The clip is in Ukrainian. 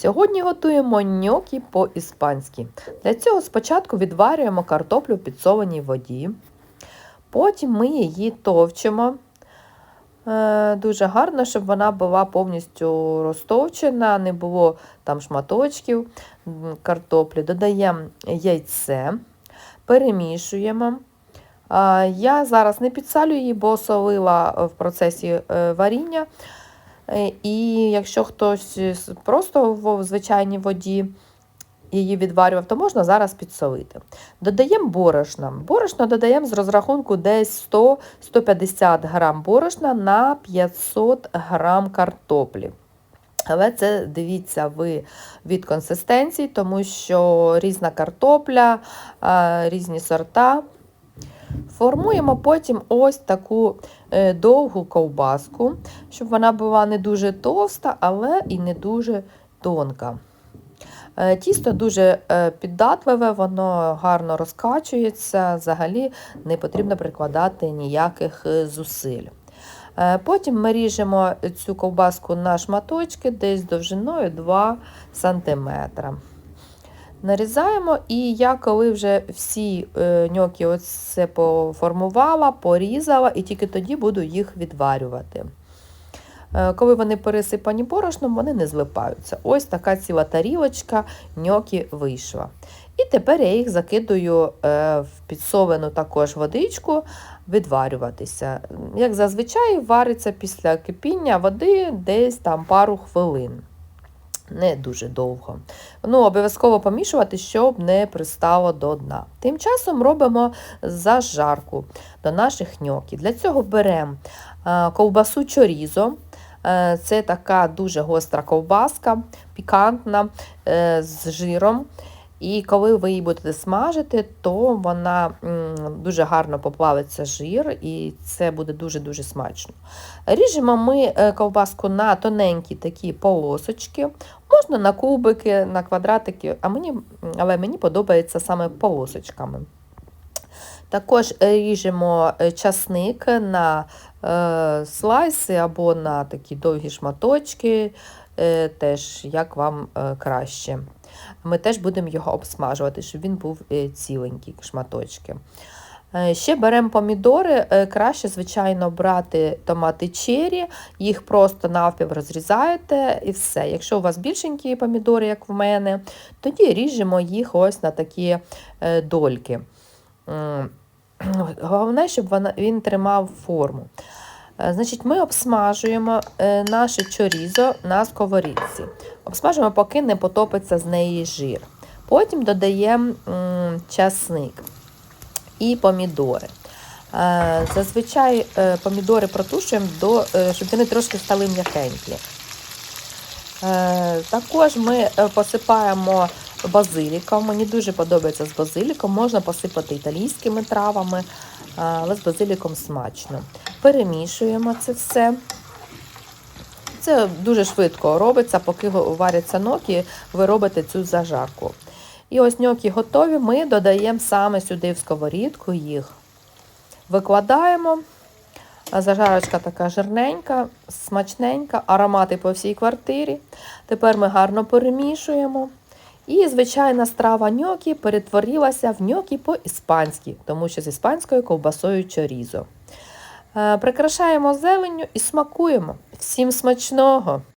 Сьогодні готуємо ньокі по-іспанськи. Для цього спочатку відварюємо картоплю в підсоленій воді, потім ми її товчимо е, дуже гарно, щоб вона була повністю розтовчена, не було там шматочків картоплі. Додаємо яйце, перемішуємо. Я зараз не підсалюю її, бо солила в процесі е, варіння. Е, І якщо хтось просто в звичайній воді її відварював, то можна зараз підсолити. Додаємо борошна. Борошно додаємо з розрахунку десь 100-150 грам борошна на 500 грам картоплі. Але це дивіться ви від консистенції, тому що різна картопля, різні сорта. Формуємо потім ось таку е, довгу ковбаску, щоб вона була не дуже товста, але і не дуже тонка. Е, Тісто дуже е, піддатливе, воно гарно розкачується, взагалі не потрібно прикладати ніяких зусиль. Потім ми ріжемо цю ковбаску на шматочки десь довжиною 2 см. Нарізаємо, і я коли вже всі е, ньокі оце поформувала, порізала, і тільки тоді буду їх відварювати. Е, Коли вони пересипані борошном, вони не злипаються. Ось така ціла тарілочка ньокі вийшла. І тепер я їх закидую е, в підсолену також водичку відварюватися. Як зазвичай вариться після кипіння води десь там пару хвилин. Не дуже довго. Ну, обов'язково помішувати, щоб не пристало до дна. Тим часом робимо зажарку до наших ньокі. Для цього беремо е, ковбасу чорізо. Е, Це така дуже гостра ковбаска, пікантна, е, з жиром. І коли ви її будете смажити, то вона дуже гарно поплавиться жир, і це буде дуже-дуже смачно. Ріжемо ми е, ковбаску на тоненькі такі полосочки, можна на кубики, на квадратики, а мені, але мені подобається саме полосочками. Також е, ріжемо е, часник на слайси або на такі довгі шматочки, теж як вам е, краще. Ми теж будемо його обсмажувати, щоб він був е, ціленький шматочки. Е, Ще беремо помідори. Е, Краще, звичайно, брати томати чері, їх просто навпів розрізаєте і все. Якщо у вас більшенькі помідори, як в мене, тоді ріжемо їх ось на такі е, дольки. Головне, щоб він тримав форму. Е, Значить, ми обсмажуємо е, наше чорізо на сковорідці. Обсмажуємо, поки не потопиться з неї жир. Потім додаємо часник і помідори. Е, Зазвичай помідори протушуємо, до, щоб вони трошки стали м'якенькі. Також ми посипаємо базиліком. Мені дуже подобається з базиліком. Можна посипати італійськими травами, але з базиліком смачно. Перемішуємо це все. Це дуже швидко робиться, поки варяться ноки, ви робите цю зажарку. І ось ньокі готові, ми додаємо саме сюди в сковорідку їх. Викладаємо. Зажарочка така жирненька, смачненька, аромати по всій квартирі. Тепер ми гарно перемішуємо. І звичайна страва ньокі перетворилася в ньокі по-іспанськи, тому що з іспанською ковбасою чорізо. Е, Прикрашаємо зеленню і смакуємо. Всім смачного!